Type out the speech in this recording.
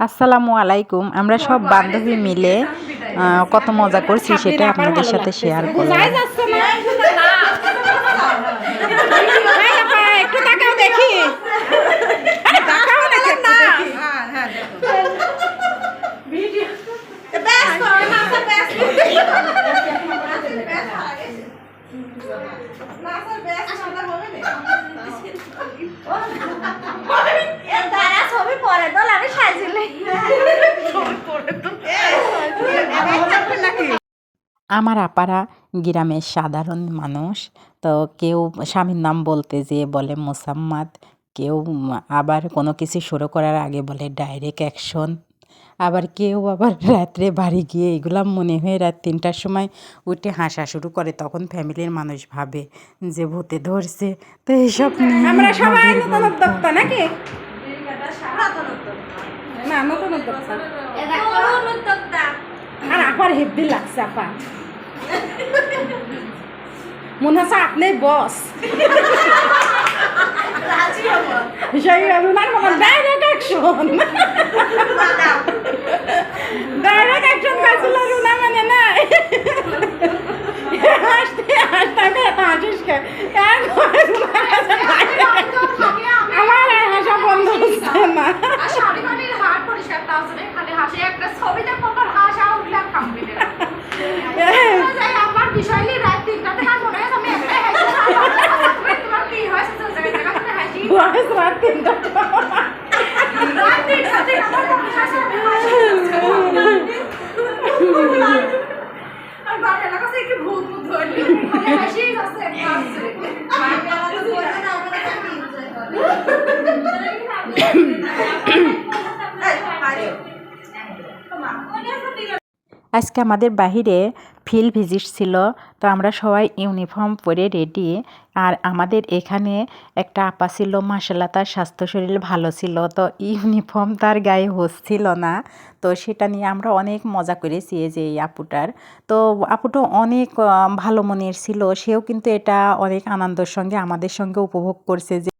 আসসালামু আলাইকুম আমরা সব বান্ধবী মিলে কত মজা করছি সেটা আপনাদের সাথে শেয়ার করলাম ছবি পরে আমার আপারা গ্রামের সাধারণ মানুষ তো কেউ স্বামীর নাম বলতে যেয়ে বলে মোসাম্মাদ কেউ আবার কোনো কিছু শুরু করার আগে বলে ডাইরেক্ট অ্যাকশন আবার কেউ আবার রাত্রে বাড়ি গিয়ে এগুলা মনে হয়ে রাত তিনটার সময় উঠে হাসা শুরু করে তখন ফ্যামিলির মানুষ ভাবে যে ভূতে ধরছে। তো এইসব নিয়ে আমরা সবাই নাকি? নতুন উদ্যোক্তা আর আপার হেব্বি লাগছে আপা মনে হচ্ছে আপনি boss direct action direct action কাছিল Runa মানে না বয়স রাত তিনটা। রাত তিনটাতে আজকে আমাদের বাহিরে ফিল্ড ভিজিট ছিল, তো আমরা সবাই ইউনিফর্ম পরে রেডি আর আমাদের এখানে একটা আপা ছিল মাসাল্লাহ তার স্বাস্থ্য শরীর ভালো ছিল, তো ইউনিফর্ম তার গায়ে হচ্ছিল না, তো সেটা নিয়ে আমরা অনেক মজা করেছি যে এই আপুটার। তো আপুটা অনেক ভালো মনের ছিল, সেও কিন্তু এটা অনেক আনন্দের সঙ্গে আমাদের সঙ্গে উপভোগ করছে যে